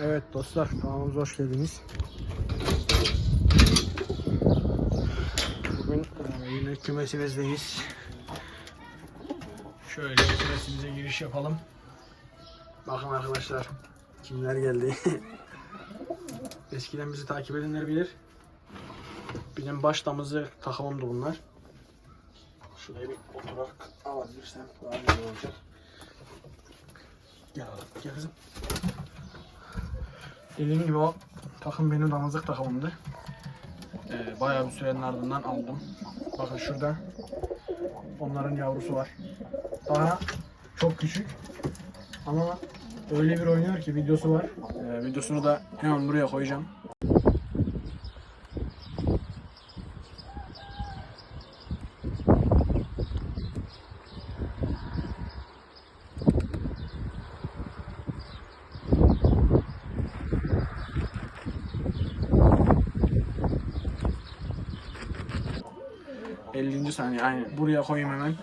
Evet dostlar kanalımıza hoş geldiniz. Bugün e, yine kümesimizdeyiz. Şöyle kümesimize giriş yapalım. Bakın arkadaşlar kimler geldi. Eskiden bizi takip edenler bilir. Bizim baş damızı takımımdı bunlar. Şuraya bir oturarak alabilirsem daha güzel olacak. Gel oğlum, gel kızım. Dediğim gibi o takım benim damızlık takımımdı. Ee, bayağı bir sürenin ardından aldım. Bakın şurada onların yavrusu var. Daha çok küçük ama öyle bir oynuyor ki videosu var. Ee, videosunu da hemen buraya koyacağım. ...50. saniye aynen. Buraya koyayım hemen.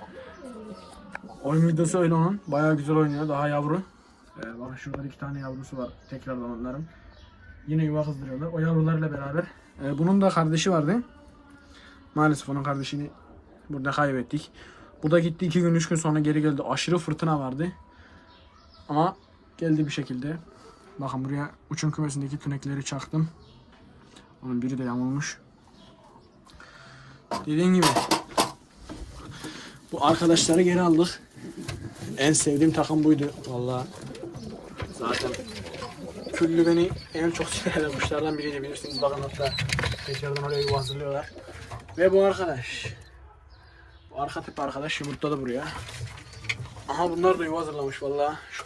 Oyun videosu öyle onun. Bayağı güzel oynuyor. Daha yavru. Ee, bakın şurada iki tane yavrusu var. Tekrardan onların. Yine yuva kızdırıyorlar. O yavrularla beraber. Ee, bunun da kardeşi vardı. Maalesef onun kardeşini burada kaybettik. Bu da gitti iki gün üç gün sonra geri geldi. Aşırı fırtına vardı. Ama geldi bir şekilde. Bakın buraya uçum kümesindeki tünekleri çaktım. Onun biri de yamulmuş. Dediğim gibi bu arkadaşları geri aldık. En sevdiğim takım buydu vallahi. Zaten Küllü beni en çok seven kuşlardan biriydi bilirsiniz. Bakın hatta tekrardan oraya yuva hazırlıyorlar. Ve bu arkadaş. Bu arka tip arkadaş yumurtladı buraya. Aha bunlar da yuva hazırlamış vallahi. Şu-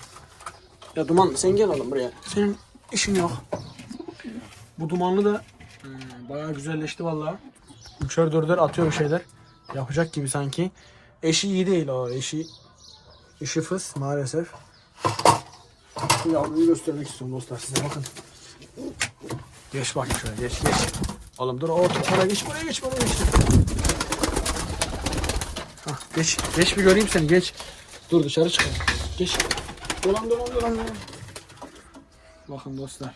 Ya Duman sen gel oğlum buraya. Senin işin yok. Bu dumanlı da hmm, bayağı güzelleşti vallahi. Üçer dörder atıyor bir şeyler. Yapacak gibi sanki. Eşi iyi değil o. Eşi işi fıs maalesef. Şu yavruyu göstermek istiyorum dostlar size bakın. Geç bakayım şöyle geç geç. Oğlum dur o oraya geç buraya geç buraya geç. Hah, geç geç bir göreyim seni geç. Dur dışarı çık. Geç. Dolan dolan dolan dolan. Bakın dostlar.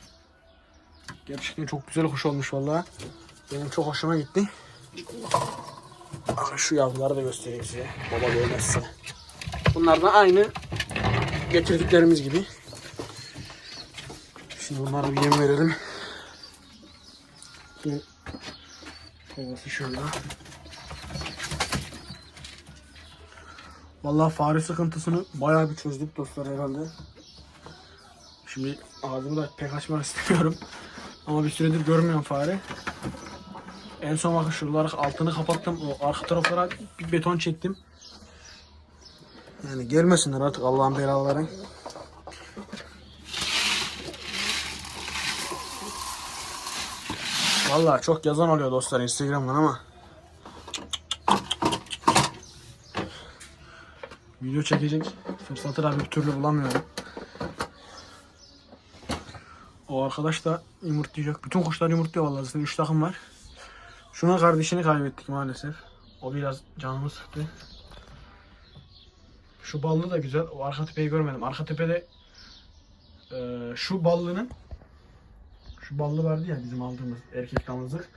Gerçekten çok güzel kuş olmuş vallahi. Benim çok hoşuma gitti. Bakın şu yavruları da göstereyim size. Baba görmezse. Bunlar da aynı getirdiklerimiz gibi. Şimdi bunlara bir yem verelim. Bu kovası şöyle. Vallahi fare sıkıntısını bayağı bir çözdük dostlar herhalde. Şimdi ağzımı da pek açmak istemiyorum. Ama bir süredir görmüyorum fare. En son bakın şuraları altını kapattım. O arka taraflara bir beton çektim. Yani gelmesinler artık Allah'ın belaları. Vallahi çok yazan oluyor dostlar Instagram'dan ama video çekecek fırsatı da bir türlü bulamıyorum. O arkadaş da yumurtlayacak. Bütün kuşlar yumurtluyor vallahi. Zaten 3 takım var. Şuna kardeşini kaybettik maalesef. O biraz canımı sıktı. Şu ballı da güzel. O arka tepeyi görmedim. Arka tepede eee, şu ballının şu ballı vardı ya bizim aldığımız erkek damızlık.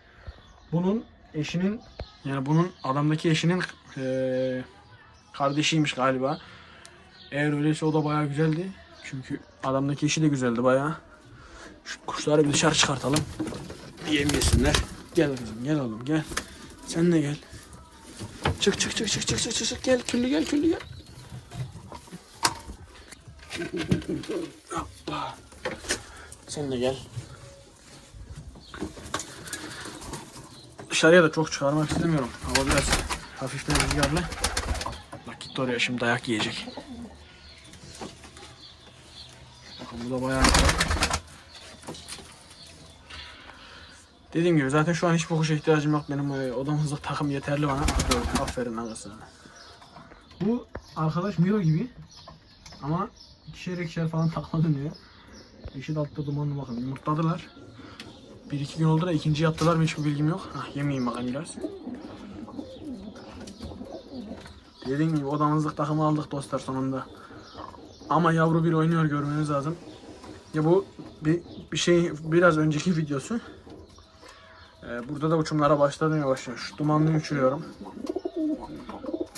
Bunun eşinin yani bunun adamdaki eşinin eee, kardeşiymiş galiba. Eğer öyleyse o da bayağı güzeldi. Çünkü adamdaki eşi de güzeldi bayağı. Şu kuşları bir dışarı çıkartalım. Yem yesinler. Gel kızım gel oğlum gel. Sen de gel. Çık çık çık çık çık çık çık, çık gel küllü gel küllü gel. Hoppa. Sen de gel. Dışarıya da çok çıkarmak istemiyorum. Hava biraz hafiften rüzgarlı. Bak gitti oraya şimdi dayak yiyecek. Bakın bu da bayağı Dediğim gibi zaten şu an hiçbir kuşa ihtiyacım yok. Benim e, odamızda takım yeterli bana. Aferin, aferin kızım. Bu arkadaş Miro gibi. Ama ikişer ikişer falan takla dönüyor. Eşit altta dumanlı bakın yumurtladılar. Bir iki gün oldu da ikinci yattılar mı hiçbir bilgim yok. Hah yemeyeyim bakayım biraz. Dediğim gibi odamızlık takımı aldık dostlar sonunda. Ama yavru bir oynuyor görmeniz lazım. Ya bu bir, bir şey biraz önceki videosu. Ee, burada da uçumlara başladım yavaş yavaş. Şu dumanlıyı uçuruyorum.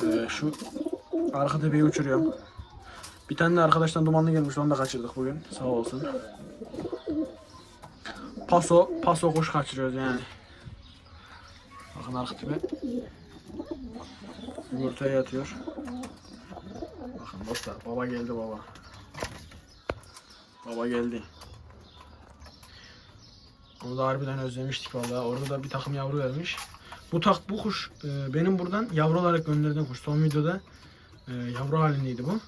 Ee, şu arka tepeyi uçuruyorum. Bir tane de arkadaştan dumanlı gelmiş onu da kaçırdık bugün. Sağ olsun. Paso, paso kuş kaçırıyoruz yani. Bakın arka tepe. Yumurtaya yatıyor. Bakın dostlar baba geldi baba. Baba geldi. Onu da harbiden özlemiştik vallahi. Orada da bir takım yavru vermiş. Bu tak bu kuş e, benim buradan yavru olarak gönderdiğim kuş. Son videoda e, yavru halindeydi bu.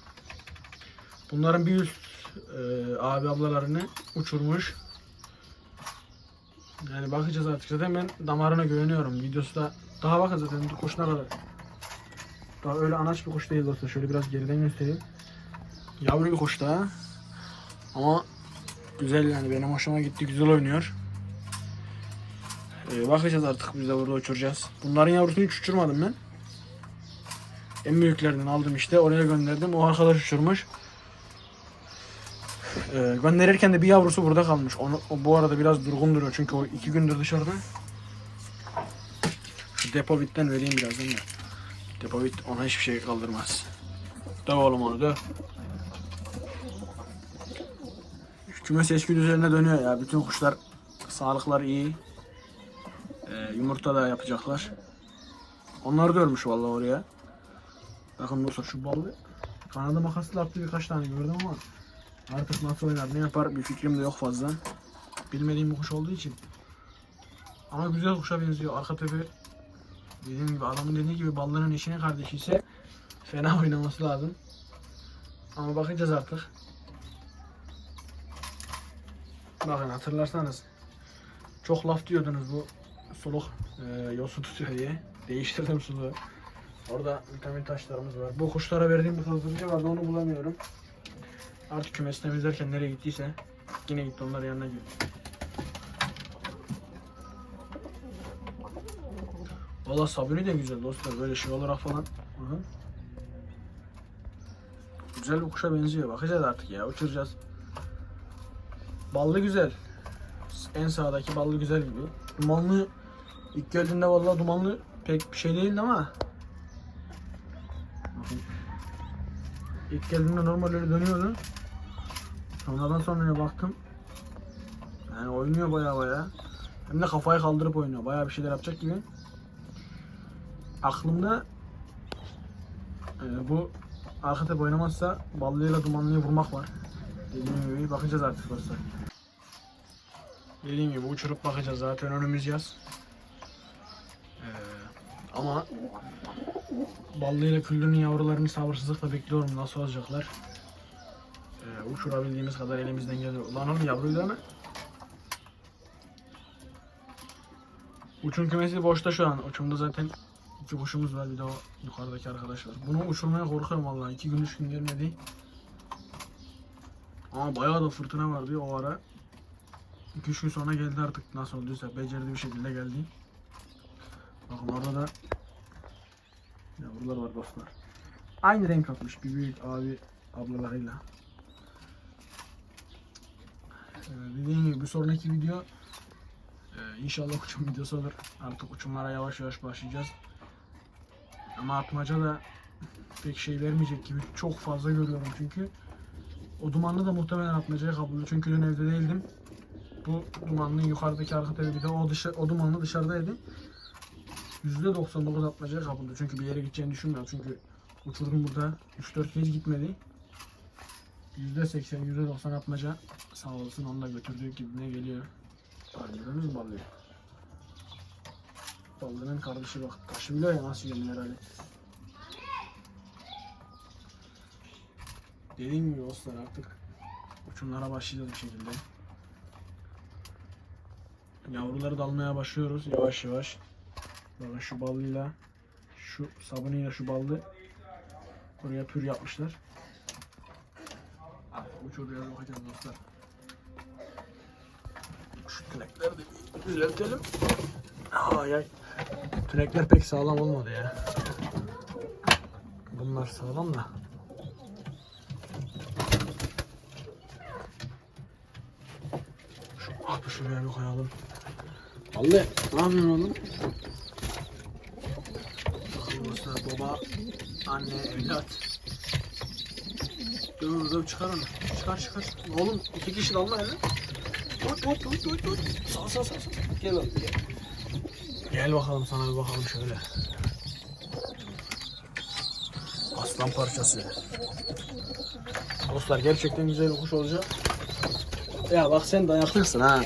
Bunların bir üst e, abi ablalarını uçurmuş. Yani bakacağız artık. Zaten ben damarına güveniyorum. Videosu da daha bakın zaten bu kuş ne kadar. Daha öyle anaç bir kuş değil dostlar. Şöyle biraz geriden göstereyim. Yavru bir kuş daha. Ama güzel yani benim hoşuma gitti. Güzel oynuyor. Ee, bakacağız artık biz de burada uçuracağız. Bunların yavrusunu hiç uçurmadım ben. En büyüklerinden aldım işte. Oraya gönderdim. O arkadaş uçurmuş. Ee, gönderirken de bir yavrusu burada kalmış. Onu, o bu arada biraz durgun duruyor. Çünkü o iki gündür dışarıda. Şu depovitten vereyim birazdan da. Depovit ona hiçbir şey kaldırmaz. Döv oğlum onu döv. Şu Kümes eski üzerine dönüyor ya. Bütün kuşlar sağlıkları iyi. Yumurta da yapacaklar. Onlar da ölmüş vallahi oraya. Bakın dostlar şu balı kanadı makasla attı birkaç tane gördüm ama artık nasıl oynar ne yapar bir fikrim de yok fazla. Bilmediğim bir kuş olduğu için. Ama güzel kuşa benziyor. Arka tepe dediğim gibi adamın dediği gibi ballının eşinin kardeşi ise fena oynaması lazım. Ama bakacağız artık. Bakın hatırlarsanız çok laf diyordunuz bu soluk e, yosu tutuyor diye. Değiştirdim suluğu. Orada vitamin taşlarımız var. Bu kuşlara verdiğim bir kızdırıcı vardı onu bulamıyorum. Artık kümesi temizlerken nereye gittiyse yine gitti onların yanına gidiyor. Valla sabuni de güzel dostlar böyle şey olarak falan. Hı hı. Güzel bir kuşa benziyor. Bakacağız artık ya uçuracağız. Ballı güzel. En sağdaki ballı güzel gibi. Dumanlı ilk geldiğinde vallahi dumanlı pek bir şey değildi ama. İlk geldiğinde normal öyle dönüyordu. Sonradan sonra baktım. Yani oynuyor baya baya. Hem de kafayı kaldırıp oynuyor. Baya bir şeyler yapacak gibi. Aklımda e, bu arka tepe oynamazsa ballıyla dumanlıyı vurmak var. Dediğim gibi bakacağız artık dostlar. Dediğim gibi uçurup bakacağız zaten önümüz yaz. Ama Ballı ile küllünün yavrularını sabırsızlıkla bekliyorum nasıl olacaklar. Ee, uçurabildiğimiz kadar elimizden geliyor. Ulan oğlum yavruydu ama. Uçum kümesi boşta şu an. Uçumda zaten iki kuşumuz var bir de o yukarıdaki arkadaş var. Bunu uçurmaya korkuyorum vallahi. iki gün üç gün gelmedi. Ama bayağı da fırtına vardı o ara. 2-3 gün sonra geldi artık nasıl olduysa becerdi bir şekilde geldi. Bakın orada da Yavrular var dostlar. Aynı renk atmış bir büyük abi ablalarıyla. Ee, dediğim gibi bir sonraki video e, inşallah uçum videosu olur. Artık uçumlara yavaş yavaş başlayacağız. Ama atmaca da pek şey vermeyecek gibi çok fazla görüyorum çünkü. O dumanlı da muhtemelen atmacaya kapıldı çünkü dün evde değildim. Bu dumanlının yukarıdaki arka bir de o, dışı, o dumanlı dışarıdaydı. %99 atmacaya kapıldı. Çünkü bir yere gideceğini düşünmüyorum. Çünkü uçurdum burada 3-4 kez gitmedi. %80, %90 atmaca sağ olsun onu da götürdüğü gibime geliyor. Mü balığı? Balığının kardeşi bak. Taşı biliyor ya nasıl geliyor herhalde. Dediğim gibi dostlar artık uçumlara başlayacağız bir şekilde. Yavruları dalmaya başlıyoruz yavaş yavaş. Bakın şu ballıyla şu sabunuyla şu ballı oraya pür yapmışlar. Uçuruyor bakacağız dostlar. Şu tünekleri de bir düzeltelim. Ay ay. Tünekler pek sağlam olmadı ya. Bunlar sağlam da. kapı şuraya bir koyalım. Vallahi ne yapıyorsun oğlum? Dostlar baba, anne, evlat. Dur dur çıkar onu. Çıkar çıkar. Oğlum iki kişi dalma hele. Dur dur dur dur dur. Sağ sağ sağ sağ. Gel oğlum gel. Gel bakalım sana bir bakalım şöyle. Aslan parçası. Dostlar gerçekten güzel bir kuş olacak. Ya bak sen dayaklısın ha.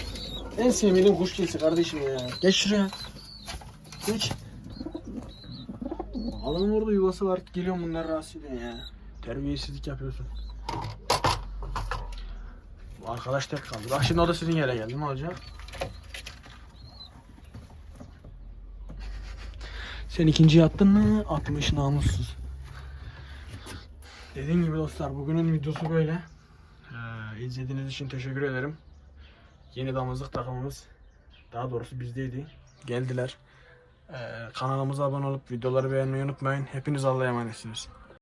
En sevmediğim kuş cinsi kardeşim ya. Geç şuraya. Geç. Adamın orada yuvası var. Geliyorum bunları rahatsız ediyorsun ya. Terbiyesizlik yapıyorsun. Bu arkadaş tek kaldı. Bak şimdi o da sizin yere geldi. Ne olacak? Sen ikinciyi attın mı? Atmış namussuz. Dediğim gibi dostlar bugünün videosu böyle. Ee, izlediğiniz için teşekkür ederim. Yeni damızlık takımımız daha doğrusu bizdeydi. Geldiler. Ee, kanalımıza abone olup videoları beğenmeyi unutmayın. Hepiniz Allah'a emanetsiniz.